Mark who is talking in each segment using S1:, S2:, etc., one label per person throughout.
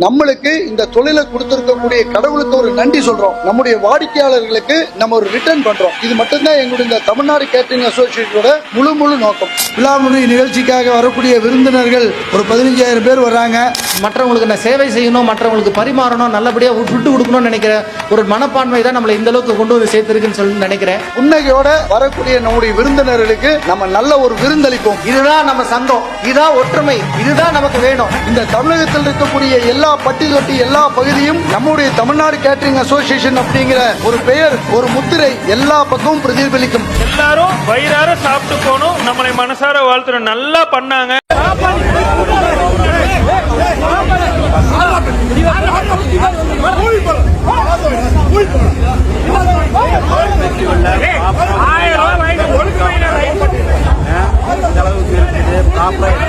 S1: நம்மளுக்கு இந்த தொழிலை கொடுத்திருக்கக்கூடிய கடவுளுக்கு ஒரு நன்றி சொல்றோம். நம்முடைய வாடிக்கையாளர்களுக்கு நம்ம ஒரு ரிட்டர்ன் பண்றோம். இது மட்டும்தான் எங்களுடைய இந்த தமிழ்நாடு கேட்டரிங் அசோசியேஷனோட முழு முழு நோக்கம். விழாமுறை நிகழ்ச்சிக்காக வரக்கூடிய விருந்தினர்கள் ஒரு பதினஞ்சாயிரம் பேர் வர்றாங்க.
S2: மற்றவங்களுக்கு நான் சேவை செய்யணும் மற்றவங்களுக்கு பரிமாறணும் நல்லபடியாக விட்டு கொடுக்கணும்னு நினைக்கிற ஒரு மனப்பான்மை தான் நம்மளை இந்த அளவுக்கு கொண்டு வந்து சேர்த்திருக்குன்னு சொல்லி நினைக்கிறேன்.
S1: புன்னகையோட வரக்கூடிய நம்முடைய விருந்தினர்களுக்கு நம்ம நல்ல ஒரு விருந்தளிப்போம்.
S2: இதுதான் நம்ம சங்கம். இதுதான் ஒற்றுமை. இதுதான் நமக்கு வேணும்.
S1: இந்த தமிழகத்தில் இருக்கக்கூடிய எல்லா பட்டி தொட்டி எல்லா பகுதியும் நம்முடைய தமிழ்நாடு கேட்டரிங் அசோசியேஷன் அப்படிங்கிற ஒரு பெயர் ஒரு முத்திரை எல்லா பக்கமும் பிரதிபலிக்கும்.
S3: எல்லாரும் வயிறார சாப்பிட்டு போகணும். நம்மளை மனசார வாழ்த்துறோம் நல்லா பண்ணாங்க. ஆயிரம் ரூபாய்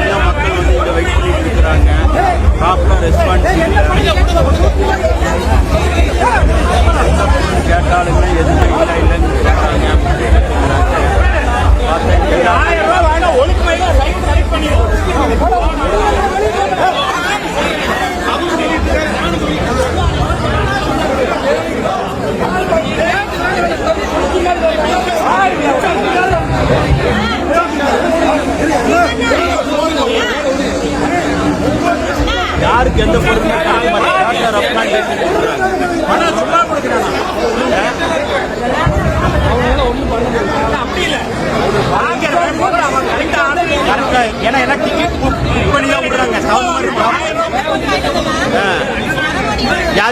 S4: எல்லா மக்கள் வெயிட் பண்ணிட்டு இருக்கிறாங்க. ப்ராப்பராக ரெஸ்பான்ஸ் இல்லை.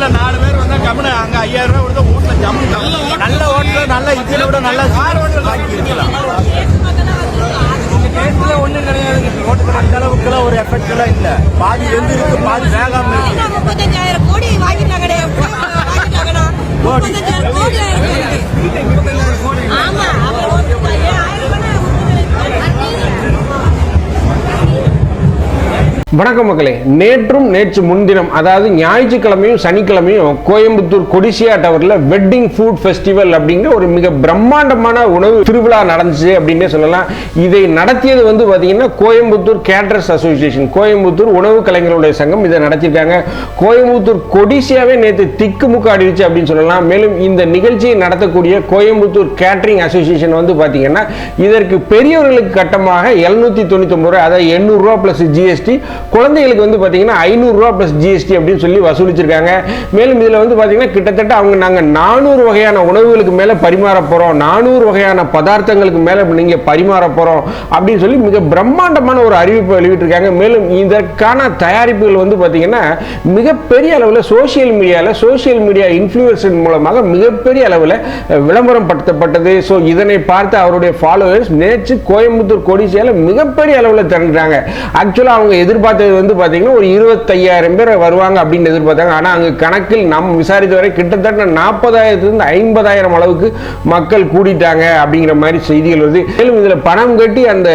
S4: வீட்ல நாலு பேர் வந்தா கம்முனு அங்க ஐயாயிரம் ரூபாய் கொடுத்தா வீட்ல ஜம்மு நல்ல ஹோட்டல. நல்ல இட்லி விட நல்ல வாங்கி இருக்கலாம். அந்த அளவுக்குலாம் ஒரு எஃபெக்ட் எல்லாம் இல்ல. பாதி வெந்து இருக்கு பாதி வேகாம இருக்கு.
S5: முப்பத்தஞ்சாயிரம் கோடி வாங்கிட்டாங்கடே.
S6: வணக்கம் மக்களே. நேற்றும் நேற்று முன்தினம் அதாவது ஞாயிற்றுக்கிழமையும் சனிக்கிழமையும் கோயம்புத்தூர் கொடிசியா டவரில் வெட்டிங் ஃபுட் ஃபெஸ்டிவல் அப்படிங்கிற ஒரு மிக பிரம்மாண்டமான உணவு திருவிழா நடந்துச்சு அப்படின்னே சொல்லலாம். இதை நடத்தியது வந்து பார்த்தீங்கன்னா கோயம்புத்தூர் கேட்ரஸ் அசோசியேஷன் கோயம்புத்தூர் உணவு கலைஞர்களுடைய சங்கம் இதை நடத்தியிருக்காங்க. கோயம்புத்தூர் கொடிசியாவே நேற்று திக்குமுக்கு ஆடிடுச்சு அப்படின்னு சொல்லலாம். மேலும் இந்த நிகழ்ச்சியை நடத்தக்கூடிய கோயம்புத்தூர் கேட்டரிங் அசோசியேஷன் வந்து பார்த்தீங்கன்னா இதற்கு பெரியவர்களுக்கு கட்டமாக எழுநூத்தி தொண்ணூத்தி ரூபாய் அதாவது எண்ணூறுரூவா ப்ளஸ் ஜிஎஸ்டி குழந்தைகளுக்கு வந்து பார்த்தீங்கன்னா ஐநூறுரூவா ப்ளஸ் ஜிஎஸ்டி அப்படின்னு சொல்லி வசூலிச்சிருக்காங்க. மேலும் இதில் வந்து பார்த்தீங்கன்னா கிட்டத்தட்ட அவங்க நாங்கள் நானூறு வகையான உணவுகளுக்கு மேலே பரிமாற போகிறோம் நானூறு வகையான பதார்த்தங்களுக்கு மேலே நீங்கள் பரிமாற போகிறோம் அப்படின்னு சொல்லி மிக பிரம்மாண்டமான ஒரு அறிவிப்பு வெளியிட்டிருக்காங்க. மேலும் இதற்கான தயாரிப்புகள் வந்து பார்த்தீங்கன்னா மிகப்பெரிய அளவில் சோசியல் மீடியாவில் சோசியல் மீடியா இன்ஃப்ளூயன்ஸின் மூலமாக மிகப்பெரிய அளவில் விளம்பரம் படுத்தப்பட்டது. ஸோ இதனை பார்த்து அவருடைய ஃபாலோவர்ஸ் நேற்று கோயம்புத்தூர் கொடிசியால மிகப்பெரிய அளவில் திரண்டுறாங்க. ஆக்சுவலாக அவங்க எதிர்பார்த்தது வந்து பார்த்தீங்கன்னா ஒரு இருபத்தையாயிரம் பேர் வருவாங்க அப்படின்னு எதிர்பார்த்தாங்க. ஆனால் அங்கே கணக்கில் நம் விசாரித்த வரை கிட்டத்தட்ட நாற்பதாயிரத்துலேருந்து ஐம்பதாயிரம் அளவுக்கு மக்கள் கூடிட்டாங்க அப்படிங்கிற மாதிரி செய்திகள் வருது. மேலும் இதில் பணம் கட்டி அந்த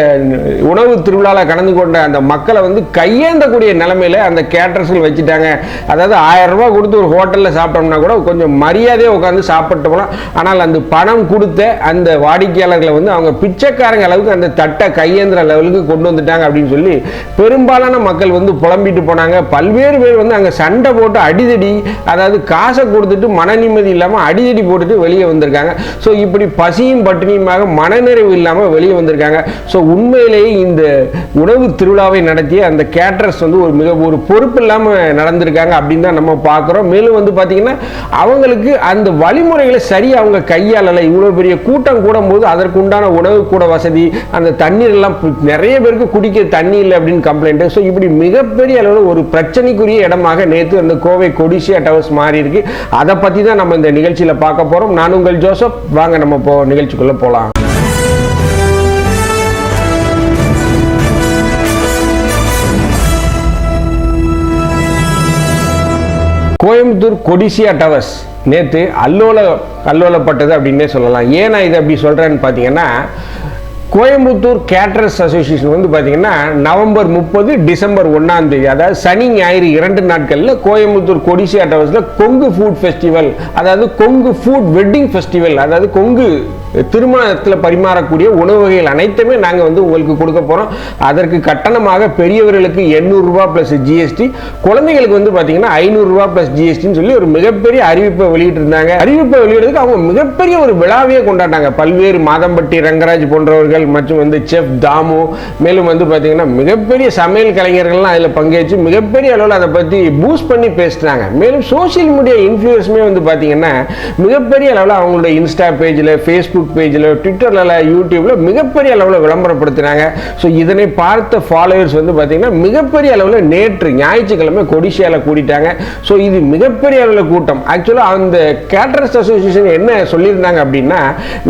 S6: உணவு திருவிழாவில் கலந்து கொண்ட அந்த மக்களை வந்து கையேந்தக்கூடிய நிலைமையில அந்த கேட்டர்ஸ்கள் வச்சுட்டாங்க. அதாவது ஆயிரம் ரூபா கொடுத்து ஒரு ஹோட்டலில் சாப்பிட்டோம்னா கூட கொஞ்சம் மரியாதையாக உட்காந்து சாப்பிட்டு போகலாம் ஆனால் அந்த பணம் கொடுத்த அந்த வாடிக்கையாளர்களை வந்து அவங்க பிச்சைக்காரங்க அளவுக்கு அந்த தட்டை கையேந்திர லெவலுக்கு கொண்டு வந்துட்டாங்க அப்படின்னு சொல்லி பெரும்பாலான மக்கள் வந்து புலம்பிட்டு போனாங்க. பல்வேறு பேர் வந்து அங்கே சண்டை போட்டு அடிதடி அதாவது காசை கொடுத்துட்டு மன நிம்மதி இல்லாமல் அடிதடி போட்டுட்டு வெளியே வந்திருக்காங்க. ஸோ இப்படி பசியும் பட்டினியுமாக மனநிறைவு இல்லாமல் வெளியே வந்திருக்காங்க. ஸோ உண்மையிலேயே இந்த உணவு திருவிழாவை நடத்திய அந்த கேட்டர்ஸ் வந்து ஒரு மிக ஒரு பொறுப்பு இல்லாமல் நடந்திருக்காங்க அப்படின்னு தான் நம்ம பார்க்குறோம். மேலும் வந்து பார்த்திங்கன்னா அவங்களுக்கு அந்த வழிமுறைகளை சரியாக அவங்க கையாளலை. இவ்வளோ பெரிய கூட்டம் கூடும் போது அதற்கு உண்டான உணவு கூட வசதி அந்த தண்ணீர் எல்லாம் நிறைய பேருக்கு குடிக்க தண்ணி இல்லை அப்படின்னு கம்ப்ளைண்ட் ஸோ இப்படி மிகப்பெரிய அளவில் ஒரு பிரச்சனைக்குரிய இடமாக நேற்று அந்த கோவை கொடிசியா டவர்ஸ் மாறி இருக்கு. அதை பத்தி தான் நம்ம இந்த நிகழ்ச்சியில பார்க்க போறோம். நான் உங்கள் ஜோசப். வாங்க நம்ம போ நிகழ்ச்சிக்குள்ளே போலாம். கோயம்புத்தூர் கொடிசியா டவர்ஸ் நேற்று அல்லோல அல்லோலப்பட்டது அப்படின்னே சொல்லலாம். ஏன் நான் இதை அப்படி சொல்கிறேன்னு பார்த்தீங்கன்னா கோயம்புத்தூர் கேட்ரஸ் அசோசியேஷன் வந்து பார்த்தீங்கன்னா நவம்பர் முப்பது டிசம்பர் ஒன்றாம் தேதி அதாவது சனி ஞாயிறு இரண்டு நாட்களில் கோயம்புத்தூர் கொடிசியா டவர்ஸில் கொங்கு ஃபுட் ஃபெஸ்டிவல் அதாவது கொங்கு ஃபுட் வெட்டிங் ஃபெஸ்டிவல் அதாவது கொங்கு திருமணத்தில் பரிமாறக்கூடிய உணவு வகைகள் அனைத்துமே நாங்கள் வந்து உங்களுக்கு கொடுக்க போகிறோம் அதற்கு கட்டணமாக பெரியவர்களுக்கு எண்ணூறுரூவா ப்ளஸ் ஜிஎஸ்டி குழந்தைகளுக்கு வந்து பார்த்தீங்கன்னா ஐநூறுரூவா ப்ளஸ் ஜிஎஸ்டின்னு சொல்லி ஒரு மிகப்பெரிய அறிவிப்பை வெளியிட்டிருந்தாங்க. அறிவிப்பை வெளியிடுறதுக்கு அவங்க மிகப்பெரிய ஒரு விழாவையே கொண்டாடினாங்க. பல்வேறு மாதம்பட்டி ரங்கராஜ் போன்றவர்கள் மற்றும் வந்து செஃப் தாமு மேலும் வந்து பார்த்தீங்கன்னா மிகப்பெரிய சமையல் கலைஞர்கள்லாம் அதில் பங்கேற்று மிகப்பெரிய அளவில் அதை பற்றி பூஸ்ட் பண்ணி பேசினாங்க. மேலும் சோஷியல் மீடியா இன்ஃப்ளூயன்ஸுமே வந்து பார்த்தீங்கன்னா மிகப்பெரிய அளவில் அவங்களுடைய இன்ஸ்டா பேஜில் ஃபேஸ்புக் பேஜில் ட்விட்டரில் யூடியூப்பில் மிகப்பெரிய அளவில் விளம்பரப்படுத்தினாங்க ஸோ இதனை பார்த்த ஃபாலோவர்ஸ் வந்து பார்த்தீங்கன்னா மிகப்பெரிய அளவில் நேற்று ஞாயிற்றுக்கிழமை கொடிசியாவில் கூடிட்டாங்க. ஸோ இது மிகப்பெரிய அளவில் கூட்டம். ஆக்சுவலாக அந்த கேட்டரஸ் அசோசியேஷன் என்ன சொல்லியிருந்தாங்க அப்படின்னா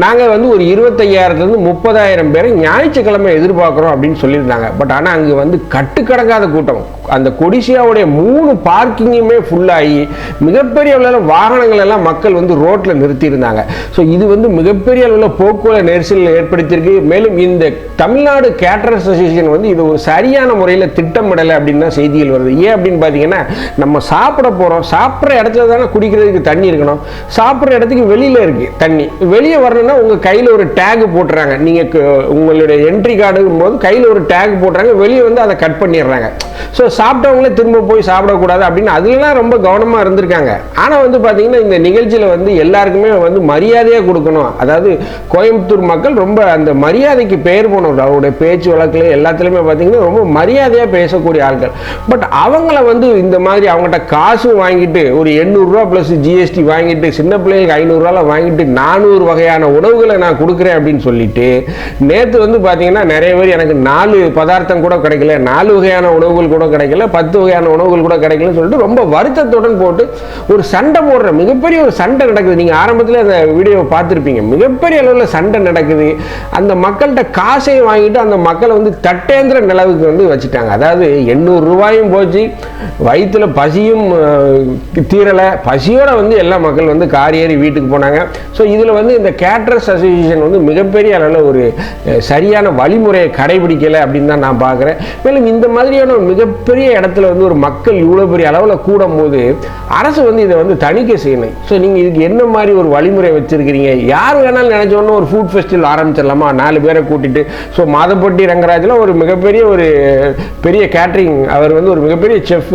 S6: நாங்கள் வந்து ஒரு இருபத்தையாயிரத்துலேருந்து முப்பதாயிரம் பேரை ஞாயிற்றுக்கிழமை எதிர்பார்க்குறோம் அப்படின்னு சொல்லியிருந்தாங்க. பட் ஆனால் அங்கே வந்து கட்டுக்கடங்காத கூட்டம். அந்த கொடிசியாவுடைய மூணு பார்க்கிங்குமே ஃபுல்லாகி மிகப்பெரிய அளவில் வாகனங்கள் எல்லாம் மக்கள் வந்து ரோட்டில் நிறுத்தியிருந்தாங்க. ஸோ இது வந்து மிகப்பெரிய அளவில் போக்குவரத்து நெரிசல் ஏற்படுத்தியிருக்கு. மேலும் இந்த தமிழ்நாடு கேட்டரஸ் அசோசியேஷன் வந்து இது ஒரு சரியான முறையில் திட்டமிடலை அப்படின்னு தான் செய்திகள் வருது. ஏன் அப்படின்னு பார்த்தீங்கன்னா நம்ம சாப்பிட போகிறோம் சாப்பிட்ற இடத்துல தானே குடிக்கிறதுக்கு தண்ணி இருக்கணும். சாப்பிட்ற இடத்துக்கு வெளியில் இருக்கு தண்ணி. வெளியே வரணும்னா உங்கள் கையில் ஒரு டேக் போட்டுறாங்க. நீங்கள் உங்களுடைய என்ட்ரி கார்டுங்கும் போது கையில் ஒரு டேக் போட்டுறாங்க. வெளியே வந்து அதை கட் பண்ணிடுறாங்க. ஸோ சாப்பிட்டவங்களே திரும்ப போய் சாப்பிடக்கூடாது அப்படின்னு அதுலலாம் ரொம்ப கவனமாக இருந்திருக்காங்க. ஆனால் வந்து பார்த்தீங்கன்னா இந்த நிகழ்ச்சியில் வந்து எல்லாருக்குமே வந்து மரியாதையாக கொடுக்கணும். அதாவது கோயம்புத்தூர் மக்கள் ரொம்ப அந்த மரியாதைக்கு பெயர் போனவர். அவருடைய பேச்சு வழக்கில் எல்லாத்துலேயுமே பார்த்தீங்கன்னா ரொம்ப மரியாதையாக பேசக்கூடிய ஆட்கள். பட் அவங்கள வந்து இந்த மாதிரி அவங்ககிட்ட காசும் வாங்கிட்டு ஒரு எண்ணூறுரூவா ப்ளஸ் ஜிஎஸ்டி வாங்கிட்டு சின்ன பிள்ளைகளுக்கு ஐநூறுரூவால வாங்கிட்டு நானூறு வகையான உணவுகளை நான் கொடுக்குறேன் அப்படின்னு சொல்லிட்டு நேற்று வந்து பார்த்தீங்கன்னா நிறைய பேர் எனக்கு நாலு பதார்த்தம் கூட கிடைக்கல நாலு வகையான உணவுகள் கூட கிடைக்கல பத்து வகையான உணவுகள் கூட கிடைக்கலன்னு சொல்லிட்டு ரொம்ப வருத்தத்துடன் போட்டு ஒரு சண்டை போடுற மிகப்பெரிய ஒரு சண்டை நடக்குது. நீங்கள் ஆரம்பத்தில் அந்த வீடியோவை பார்த்துருப்பீங்க. மிகப்பெரிய அளவில் சண்டை நடக்குது? அந்த மக்கள்கிட்ட காசை வாங்கிட்டு அந்த மக்களை வந்து தட்டேந்திர நிலவுக்கு வந்து வச்சுட்டாங்க. அதாவது எண்ணூறு ரூபாயும் போச்சு வயிற்றுல பசியும் தீரலை. பசியோடு வந்து எல்லா மக்கள் வந்து காரியேறி ஏறி வீட்டுக்கு போனாங்க. ஸோ இதில் வந்து இந்த கேட்ரஸ் அசோசியேஷன் வந்து மிகப்பெரிய அளவில் ஒரு சரியான வழிமுறையை கடைபிடிக்கலை அப்படின்னு தான் நான் பார்க்குறேன். மேலும் இந்த மாதிரியான ஒரு மிகப்பெரிய இடத்துல வந்து ஒரு மக்கள் இவ்வளோ பெரிய அளவில் கூடும் போது அரசு வந்து இதை வந்து தணிக்கை செய்யணும். ஸோ நீங்கள் இதுக்கு என்ன மாதிரி ஒரு வழிமுறை வச்சிருக்கிறீங்க? யார் வேணாலும் நினைச்சோன்னு ஒரு ஃபுட் ஃபெஸ்டிவல் ஆரம்பிச்சிடலாமா? நாலு பேரை கூட்டிட்டு. ஸோ மாதப்பட்டி ரங்கராஜில் ஒரு மிகப்பெரிய ஒரு பெரிய கேட்ரிங் அவர் வந்து ஒரு மிகப்பெரிய செஃப்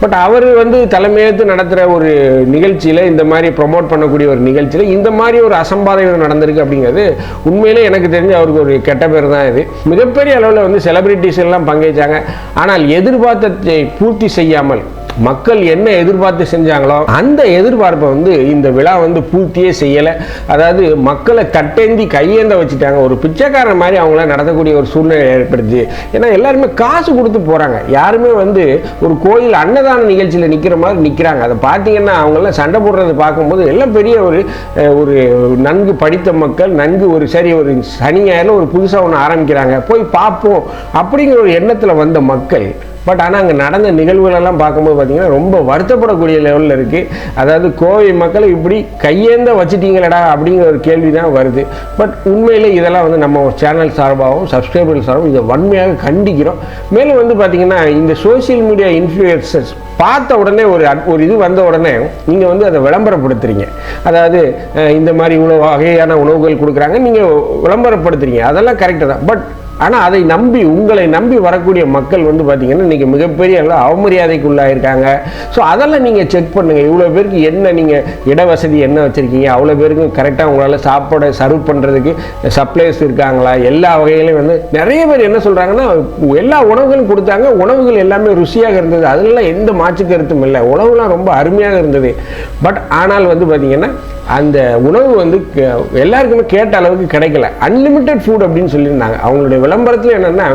S6: பட் அவர் வந்து தலைமையேற்று நடத்துகிற ஒரு நிகழ்ச்சியில் இந்த மாதிரி ப்ரொமோட் பண்ணக்கூடிய ஒரு நிகழ்ச்சியில் இந்த மாதிரி ஒரு அசம்பாதம் நடந்திருக்கு அப்படிங்கிறது உண்மையிலே எனக்கு தெரிஞ்சு அவருக்கு ஒரு கெட்ட பேர் தான் இது. மிகப்பெரிய அளவில் வந்து செலிபிரிட்டிஸ் எல்லாம் பங்கேற்றாங்க. ஆனால் எதிர்பார்த்தத்தை பூர்த்தி செய்யாமல் மக்கள் என்ன எதிர்பார்த்து செஞ்சாங்களோ அந்த எதிர்பார்ப்பை வந்து இந்த விழா வந்து பூர்த்தியே செய்யலை. அதாவது மக்களை கட்டேந்தி கையேந்த வச்சுட்டாங்க. ஒரு பிச்சைக்காரன் மாதிரி அவங்கள நடத்தக்கூடிய ஒரு சூழ்நிலை ஏற்படுது. ஏன்னா எல்லாருமே காசு கொடுத்து போகிறாங்க யாருமே வந்து ஒரு கோயில் அன்னதான நிகழ்ச்சியில் நிற்கிற மாதிரி நிற்கிறாங்க அதை பார்த்தீங்கன்னா அவங்களாம் சண்டை போடுறது பார்க்கும்போது எல்லாம் பெரிய ஒரு ஒரு நன்கு படித்த மக்கள் நன்கு ஒரு சரி ஒரு சனி ஞாயிறுல ஒரு புதுசாக ஒன்று ஆரம்பிக்கிறாங்க. போய் பார்ப்போம். அப்படிங்கிற ஒரு எண்ணத்தில் வந்த மக்கள் பட் ஆனால் அங்கே நடந்த நிகழ்வுகளெல்லாம் பார்க்கும்போது பார்த்தீங்கன்னா ரொம்ப வருத்தப்படக்கூடிய லெவலில் இருக்குது அதாவது கோவை மக்களை இப்படி கையேந்த வச்சுட்டீங்களடா அப்படிங்கிற ஒரு கேள்வி தான் வருது. பட் உண்மையிலே இதெல்லாம் வந்து நம்ம சேனல் சார்பாகவும் சப்ஸ்கிரைபர்கள் சார்பாகவும் இதை வன்மையாக கண்டிக்கிறோம். மேலும் வந்து பார்த்தீங்கன்னா இந்த சோஷியல் மீடியா இன்ஃப்ளூயன்சர்ஸ் பார்த்த உடனே ஒரு அட்- ஒரு இது வந்த உடனே நீங்கள் வந்து அதை விளம்பரப்படுத்துறீங்க. அதாவது இந்த மாதிரி இவ்வளோ வகையான உணவுகள் கொடுக்குறாங்க நீங்கள் விளம்பரப்படுத்துறீங்க. அதெல்லாம் கரெக்டாக தான். பட் ஆனால் அதை நம்பி உங்களை நம்பி வரக்கூடிய மக்கள் வந்து பார்த்தீங்கன்னா இன்றைக்கி மிகப்பெரிய அளவு அவமரியாதைக்கு உள்ளாயிருக்காங்க ஸோ அதெல்லாம் நீங்கள் செக் பண்ணுங்கள் இவ்வளோ பேருக்கு என்ன நீங்கள் இடவசதி என்ன வச்சுருக்கீங்க? அவ்வளோ பேருக்கும் கரெக்டாக உங்களால் சாப்பாடை சர்வ் பண்ணுறதுக்கு சப்ளைஸ் இருக்காங்களா? எல்லா வகையிலையும் வந்து நிறைய பேர் என்ன சொல்கிறாங்கன்னா எல்லா உணவுகளும் கொடுத்தாங்க. உணவுகள் எல்லாமே ருசியாக இருந்தது. அதுலலாம் எந்த மாற்று கருத்தும் இல்லை. உணவுலாம் ரொம்ப அருமையாக இருந்தது. பட் ஆனால் வந்து பார்த்திங்கன்னா அந்த உணவு வந்து க- எல்லாருக்குமே கேட்ட அளவுக்கு கிடைக்கல. அன்லிமிட்டெட் ஃபுட் அப்படின்னு சொல்லியிருந்தாங்க. அவங்களுடைய விளம்பரத்தில் என்னன்னா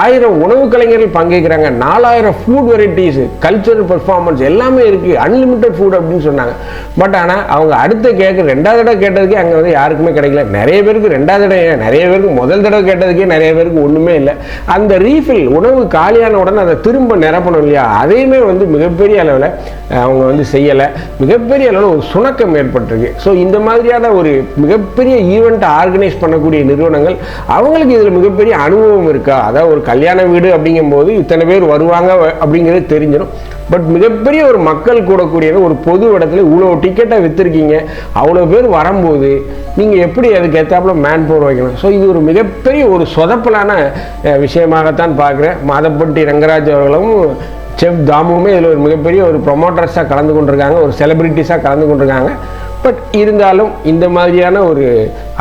S6: ஆயிரம் உணவு கலைஞர்கள் பங்கேற்கிறாங்க நாலாயிரம் ஃபுட் வெரைட்டிஸ் கல்ச்சரல் பெர்ஃபார்மன்ஸ் எல்லாமே இருக்கு அன்லிமிட்டெட் ஃபுட் அப்படின்னு சொன்னாங்க. பட் ஆனால் அவங்க அடுத்த கேட்க ரெண்டாவது தடவை கேட்டதுக்கே அங்கே வந்து யாருக்குமே கிடைக்கல. நிறைய பேருக்கு ரெண்டாவது தடவை ஏன்? நிறைய பேருக்கு முதல் தடவை கேட்டதுக்கே நிறைய பேருக்கு ஒன்றுமே இல்லை. அந்த ரீஃபில் உணவு காலியான உடனே அதை திரும்ப நிரப்பணும் இல்லையா? அதையுமே வந்து மிகப்பெரிய அளவில் அவங்க வந்து செய்யலை. மிகப்பெரிய அளவில் ஒரு சுணக்கம் ஏற்பட்டிருக்கு. ஸோ இந்த மாதிரியான ஒரு மிகப்பெரிய ஈவெண்ட்டை ஆர்கனைஸ் பண்ணக்கூடிய நிறுவனங்கள் அவங்களுக்கு இதில் மிகப்பெரிய அனுபவம் இருக்கா? அதாவது ஒரு கல்யாண வீடு அப்படிங்கும்போது இத்தனை பேர் வருவாங்க அப்படிங்கிறது தெரிஞ்சிடும். பட் மிகப்பெரிய ஒரு மக்கள் கூடக்கூடிய ஒரு பொது இடத்துல இவ்வளோ டிக்கெட்டை விற்றுருக்கீங்க அவ்வளோ பேர் வரும்போது நீங்கள் எப்படி அதுக்கு ஏற்றாப்புல மேன் போர் வைக்கணும்? ஸோ இது ஒரு மிகப்பெரிய ஒரு சொதப்பலான விஷயமாகத்தான் பார்க்குறேன். மாதப்பட்டி ரங்கராஜ் அவர்களும் செஃப் தாமுமே இதில் ஒரு மிகப்பெரிய ஒரு ப்ரொமோட்டர்ஸாக கலந்து கொண்டிருக்காங்க ஒரு செலிபிரிட்டிஸாக கலந்து கொண்டிருக்காங்க. பட் இருந்தாலும் இந்த மாதிரியான ஒரு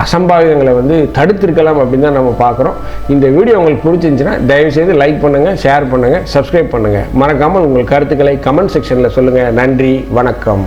S6: அசம்பாவிதங்களை வந்து தடுத்திருக்கலாம் அப்படின்னு தான் நம்ம பார்க்குறோம். இந்த வீடியோ உங்களுக்கு பிடிச்சிருந்துச்சுன்னா தயவுசெய்து லைக் பண்ணுங்கள் ஷேர் பண்ணுங்கள் சப்ஸ்கிரைப் பண்ணுங்கள் மறக்காமல் உங்கள் கருத்துக்களை கமெண்ட் செக்ஷனில் சொல்லுங்கள் நன்றி வணக்கம்.